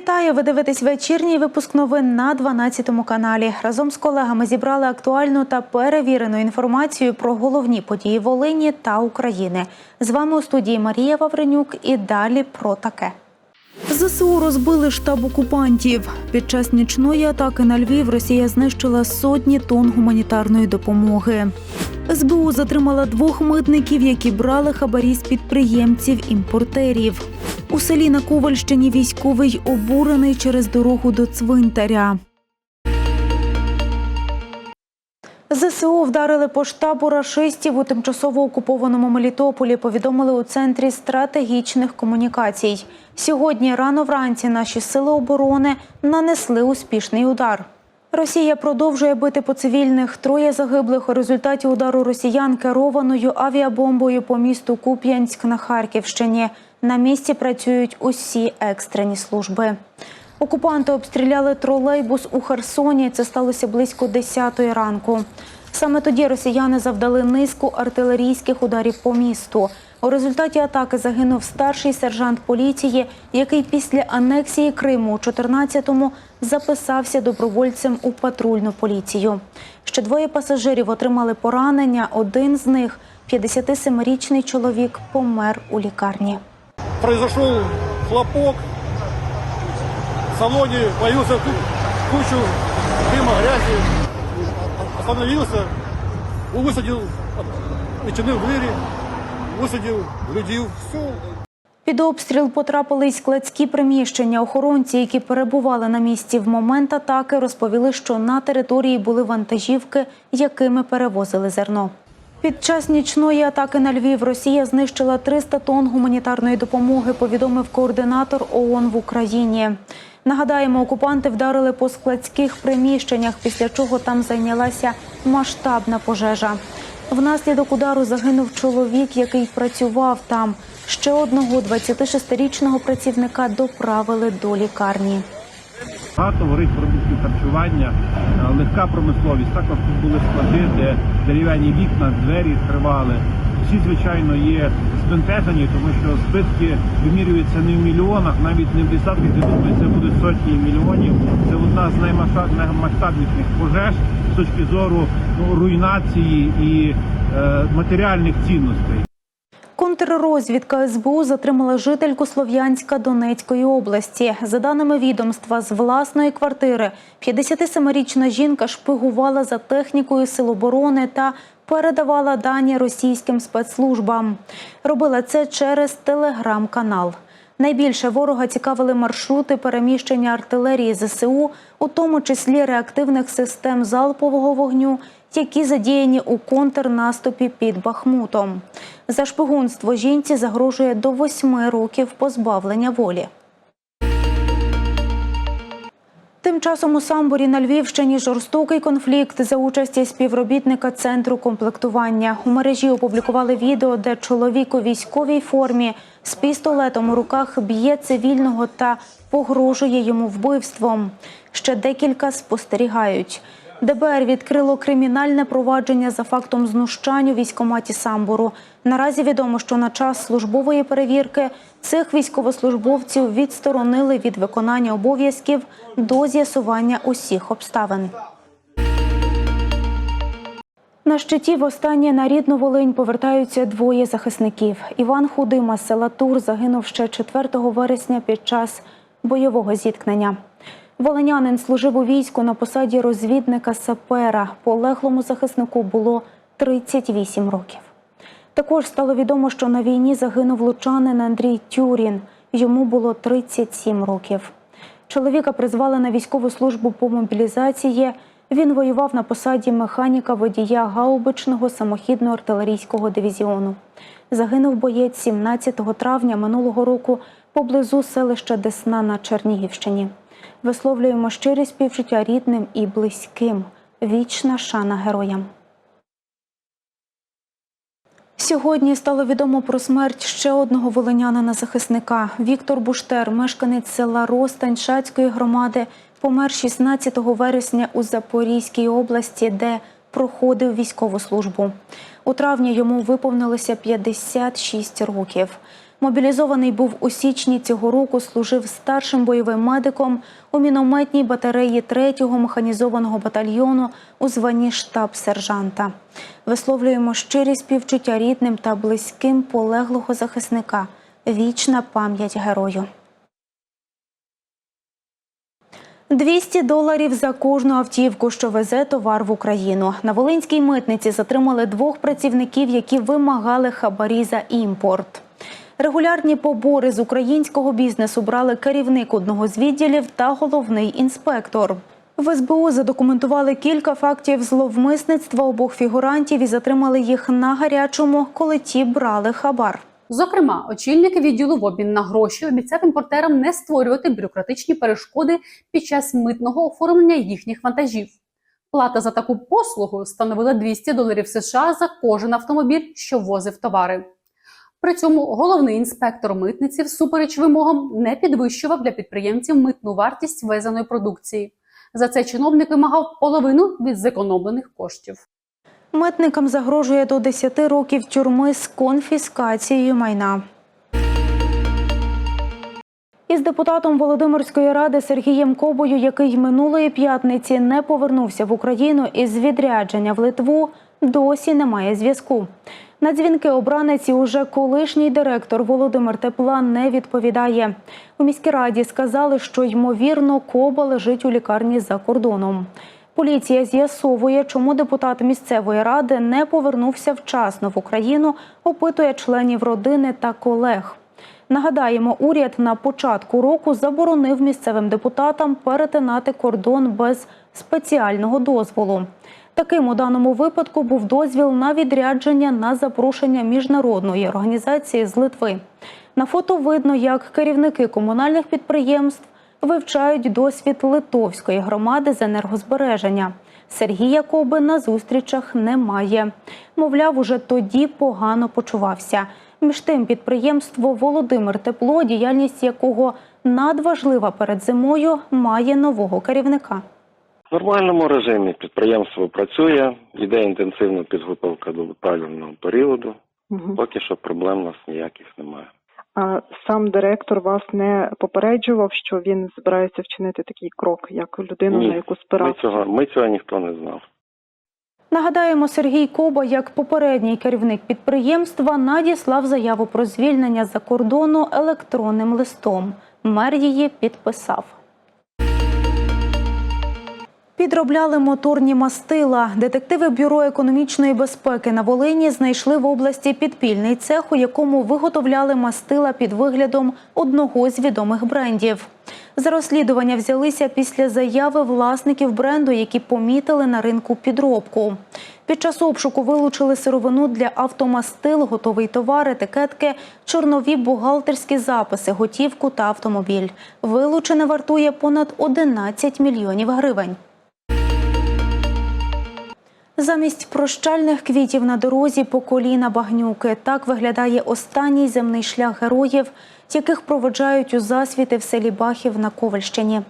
Вітаю! Ви дивитесь вечірній випуск новин на 12 каналі. Разом з колегами зібрали актуальну та перевірену інформацію про головні події Волині та України. З вами у студії Марія Вавренюк і далі про таке. ЗСУ розбили штаб окупантів. Під час нічної атаки на Львів Росія знищила сотні тонн гуманітарної допомоги. СБУ затримала двох митників, які брали хабарі з підприємців-імпортерів. У селі на Ковальщині військовий обурений через дорогу до цвинтаря. ЗСУ вдарили по штабу рашистів у тимчасово окупованому Мелітополі. Повідомили у центрі стратегічних комунікацій. Сьогодні рано вранці наші сили оборони нанесли успішний удар. Росія продовжує бити по цивільних. Троє загиблих у результаті удару росіян керованою авіабомбою по місту Куп'янськ на Харківщині. На місці працюють усі екстрені служби. Окупанти обстріляли тролейбус у Херсоні. Це сталося близько 10 ранку. Саме тоді росіяни завдали низку артилерійських ударів по місту. У результаті атаки загинув старший сержант поліції, який після анексії Криму у 14-му записався добровольцем у патрульну поліцію. Ще двоє пасажирів отримали поранення. Один з них, 57-річний чоловік, помер у лікарні. произошел хлопок, в салоне появился ку- кучу дыма, грязи, остановился, высадил, начинил двери, высадил людей, все, Під обстріл потрапили й складські приміщення. Охоронці, які перебували на місці в момент атаки, розповіли, що на території були вантажівки, якими перевозили зерно. Під час нічної атаки на Львів Росія знищила 300 тонн гуманітарної допомоги, повідомив координатор ООН в Україні. Нагадаємо, окупанти вдарили по складських приміщеннях, після чого там зайнялася масштабна пожежа. Внаслідок удару загинув чоловік, який працював там. Ще одного 26-річного працівника доправили до лікарні. Багато горить продуктів харчування, е, легка промисловість. Також тут були склади, де дерев'яні вікна, двері відкривали. Всі, звичайно, є збентежені, тому що збитки вимірюються не в мільйонах, навіть не в десятках, я думаю, це будуть сотні мільйонів. Це одна з наймасштаб- наймасштабніших пожеж з точки зору ну, руйнації і е, матеріальних цінностей. Контррозвідка СБУ затримала жительку Слов'янська Донецької області. За даними відомства, з власної квартири 57-річна жінка шпигувала за технікою Сил оборони та передавала дані російським спецслужбам. Робила це через телеграм-канал. Найбільше ворога цікавили маршрути переміщення артилерії ЗСУ, у тому числі реактивних систем залпового вогню, які задіяні у контрнаступі під Бахмутом. За шпигунство жінці загрожує до восьми років позбавлення волі. Тим часом у Самборі на Львівщині жорстокий конфлікт за участі співробітника центру комплектування. У мережі опублікували відео, де чоловік у військовій формі з пістолетом у руках б'є цивільного та погрожує йому вбивством. Ще декілька спостерігають. ДБР відкрило кримінальне провадження за фактом знущань у військкоматі Самбору. Наразі відомо, що на час службової перевірки цих військовослужбовців відсторонили від виконання обов'язків до з'ясування усіх обставин. На щиті востаннє на рідну Волинь повертаються двоє захисників. Іван Худима з села Тур загинув ще 4 вересня під час бойового зіткнення. Волинянин служив у війську на посаді розвідника сапера. Полеглому захиснику було 38 років. Також стало відомо, що на війні загинув лучанин Андрій Тюрін. Йому було 37 років. Чоловіка призвали на військову службу по мобілізації. Він воював на посаді механіка водія гаубичного самохідного артилерійського дивізіону. Загинув боєць 17 травня минулого року поблизу селища Десна на Чернігівщині. Висловлюємо щирі співчуття рідним і близьким. Вічна шана героям. Сьогодні стало відомо про смерть ще одного волинянина захисника. Віктор Буштер, мешканець села Ростань Шацької громади, помер 16 вересня у Запорізькій області, де проходив військову службу. У травні йому виповнилося 56 років. Мобілізований був у січні цього року, служив старшим бойовим медиком у мінометній батареї 3-го механізованого батальйону у званні штаб-сержанта. Висловлюємо щирі співчуття рідним та близьким полеглого захисника. Вічна пам'ять герою. 200 доларів за кожну автівку, що везе товар в Україну. На Волинській митниці затримали двох працівників, які вимагали хабарі за імпорт. Регулярні побори з українського бізнесу брали керівник одного з відділів та головний інспектор. В СБУ задокументували кілька фактів зловмисництва обох фігурантів і затримали їх на гарячому, коли ті брали хабар. Зокрема, очільник відділу в обмін на гроші обіцяв імпортерам не створювати бюрократичні перешкоди під час митного оформлення їхніх вантажів. Плата за таку послугу становила 200 доларів США за кожен автомобіль, що возив товари. При цьому головний інспектор митниці всупереч вимогам не підвищував для підприємців митну вартість везеної продукції. За це чиновник вимагав половину від зекономлених коштів. Митникам загрожує до 10 років тюрми з конфіскацією майна. Із депутатом Володимирської ради Сергієм Кобою, який минулої п'ятниці не повернувся в Україну із відрядження в Литву, досі немає зв'язку. На дзвінки обраниці уже колишній директор Володимир Тепла не відповідає. У міській раді сказали, що ймовірно Коба лежить у лікарні за кордоном. Поліція з'ясовує, чому депутат місцевої ради не повернувся вчасно в Україну, опитує членів родини та колег. Нагадаємо, уряд на початку року заборонив місцевим депутатам перетинати кордон без спеціального дозволу. Таким у даному випадку був дозвіл на відрядження на запрошення міжнародної організації з Литви. На фото видно, як керівники комунальних підприємств вивчають досвід литовської громади з енергозбереження. Сергія Коби на зустрічах немає. Мовляв, уже тоді погано почувався. Між тим, підприємство Володимир Тепло, діяльність якого надважлива перед зимою, має нового керівника. В нормальному режимі підприємство працює, йде інтенсивна підготовка до опалювального періоду. Мгм. Поки що проблем у нас ніяких немає. А сам директор вас не попереджував, що він збирається вчинити такий крок, як людину, Ні, на яку Ми цього, ми цього ніхто не знав. Нагадаємо, Сергій Коба, як попередній керівник підприємства, надіслав заяву про звільнення за кордону електронним листом. Мер її підписав. Підробляли моторні мастила. Детективи Бюро економічної безпеки на Волині знайшли в області підпільний цех, у якому виготовляли мастила під виглядом одного з відомих брендів. За розслідування взялися після заяви власників бренду, які помітили на ринку підробку. Під час обшуку вилучили сировину для автомастил, готовий товар, етикетки, чорнові бухгалтерські записи, готівку та автомобіль. Вилучене вартує понад 11 мільйонів гривень. Замість прощальних квітів на дорозі по коліна багнюки. Так виглядає останній земний шлях героїв, яких проводжають у засвіти в селі Бахів на Ковальщині.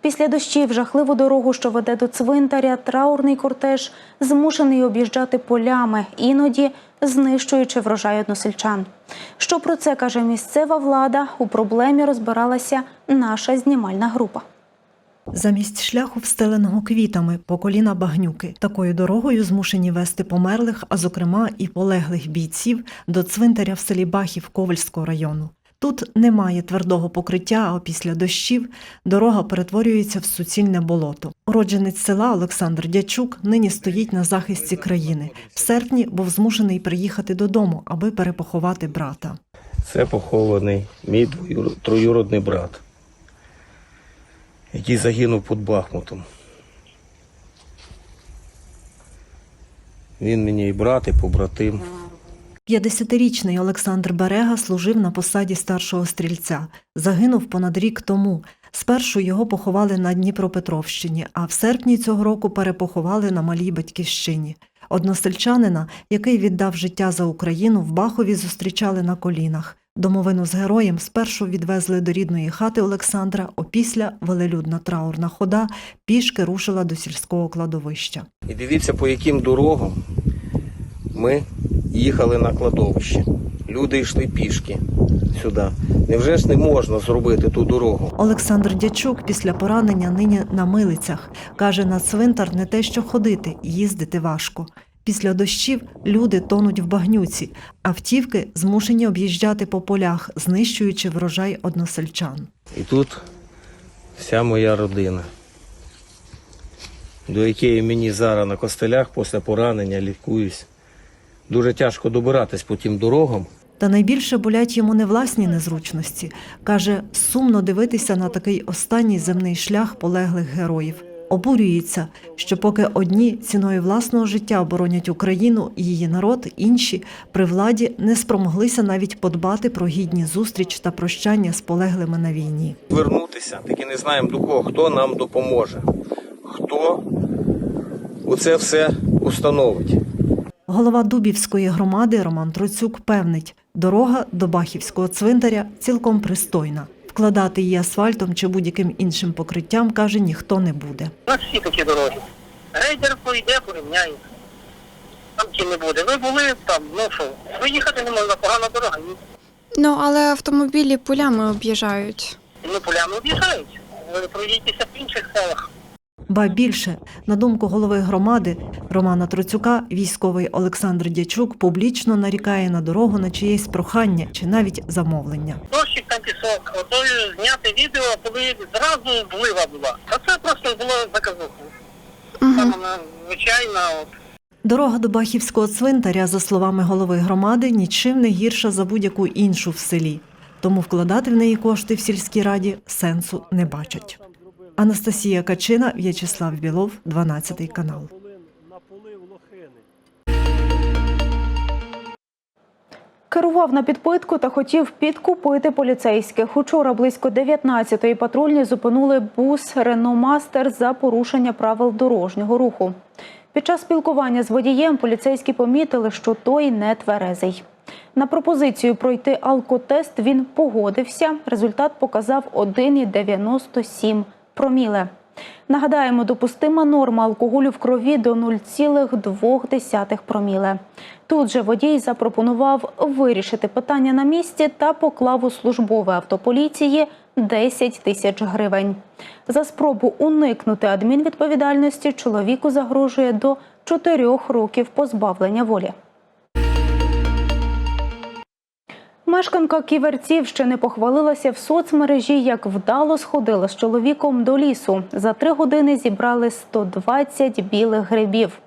Після дощів жахливу дорогу, що веде до цвинтаря, траурний кортеж змушений об'їжджати полями, іноді знищуючи врожай односельчан. Що про це каже місцева влада? У проблемі розбиралася наша знімальна група. Замість шляху, встеленого квітами, по коліна багнюки. Такою дорогою змушені вести померлих, а зокрема і полеглих бійців до цвинтаря в селі Бахів Ковальського району. Тут немає твердого покриття, а після дощів дорога перетворюється в суцільне болото. Уродженець села Олександр Дячук нині стоїть на захисті країни. В серпні був змушений приїхати додому, аби перепоховати брата. Це похований мій троюродний брат, який загинув під Бахмутом. Він мені і брат, і побратим. 50-річний Олександр Берега служив на посаді старшого стрільця. Загинув понад рік тому. Спершу його поховали на Дніпропетровщині, а в серпні цього року перепоховали на малій батьківщині. Односельчанина, який віддав життя за Україну, в Бахові зустрічали на колінах. Домовину з героєм спершу відвезли до рідної хати Олександра, опісля велелюдна траурна хода пішки рушила до сільського кладовища. І дивіться, по яким дорогам ми їхали на кладовище. Люди йшли пішки. сюди. Невже ж не можна зробити ту дорогу? Олександр Дячук після поранення нині на милицях. Каже, на цвинтар не те, що ходити, їздити важко. Після дощів люди тонуть в багнюці, автівки змушені об'їжджати по полях, знищуючи врожай односельчан. І тут вся моя родина, до якої мені зараз на костелях після поранення лікуюсь. Дуже тяжко добиратись по тим дорогам. Та найбільше болять йому не власні незручності. Каже, сумно дивитися на такий останній земний шлях полеглих героїв. Обурюється, що поки одні ціною власного життя оборонять Україну і її народ, інші при владі не спромоглися навіть подбати про гідні зустріч та прощання з полеглими на війні. Вернутися, таки не знаємо до кого, хто нам допоможе, хто оце все установить. Голова Дубівської громади Роман Троцюк певнить, дорога до Бахівського цвинтаря цілком пристойна. Вкладати її асфальтом чи будь-яким іншим покриттям, каже, ніхто не буде. У нас всі такі дороги. Рейдер пойде, порівняє. Там чи не буде. Ви були там, ну що, виїхати не можна, погана дорога. Ні. Ну, але автомобілі полями об'їжджають. Ну, полями об'їжджають. Ви проїдьтеся в інших селах. Ба більше, на думку голови громади Романа Троцюка, військовий Олександр Дячук публічно нарікає на дорогу на чиєсь прохання чи навіть замовлення. Дощик там пісок, отою зняти відео, коли зразу злива була. А це просто було заказуху. Угу. Там звичайна, от. Дорога до Бахівського цвинтаря, за словами голови громади, нічим не гірша за будь-яку іншу в селі. Тому вкладати в неї кошти в сільській раді сенсу не бачать. Анастасія Качина, В'ячеслав Білов, 12 канал. Керував на підпитку та хотів підкупити поліцейських. Учора близько 19-ї патрульні зупинили бус Рено Мастер за порушення правил дорожнього руху. Під час спілкування з водієм поліцейські помітили, що той не тверезий. На пропозицію пройти алкотест він погодився. Результат показав 1,97 проміле. Нагадаємо, допустима норма алкоголю в крові до 0,2 проміле. Тут же водій запропонував вирішити питання на місці та поклав у службове авто поліції 10 тисяч гривень. За спробу уникнути адмінвідповідальності чоловіку загрожує до 4 років позбавлення волі. Мешканка Ківерцівщини похвалилася в соцмережі, як вдало сходила з чоловіком до лісу. За три години зібрали 120 білих грибів.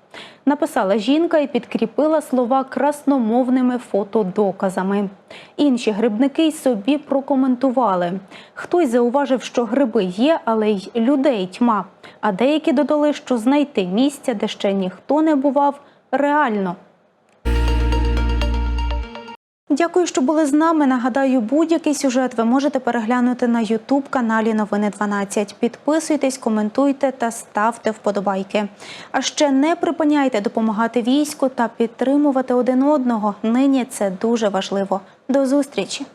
Написала жінка і підкріпила слова красномовними фотодоказами. Інші грибники й собі прокоментували. Хтось зауважив, що гриби є, але й людей тьма. А деякі додали, що знайти місця, де ще ніхто не бував, реально. Дякую, що були з нами. Нагадаю, будь-який сюжет ви можете переглянути на Ютуб каналі Новини 12. Підписуйтесь, коментуйте та ставте вподобайки. А ще не припиняйте допомагати війську та підтримувати один одного. Нині це дуже важливо. До зустрічі!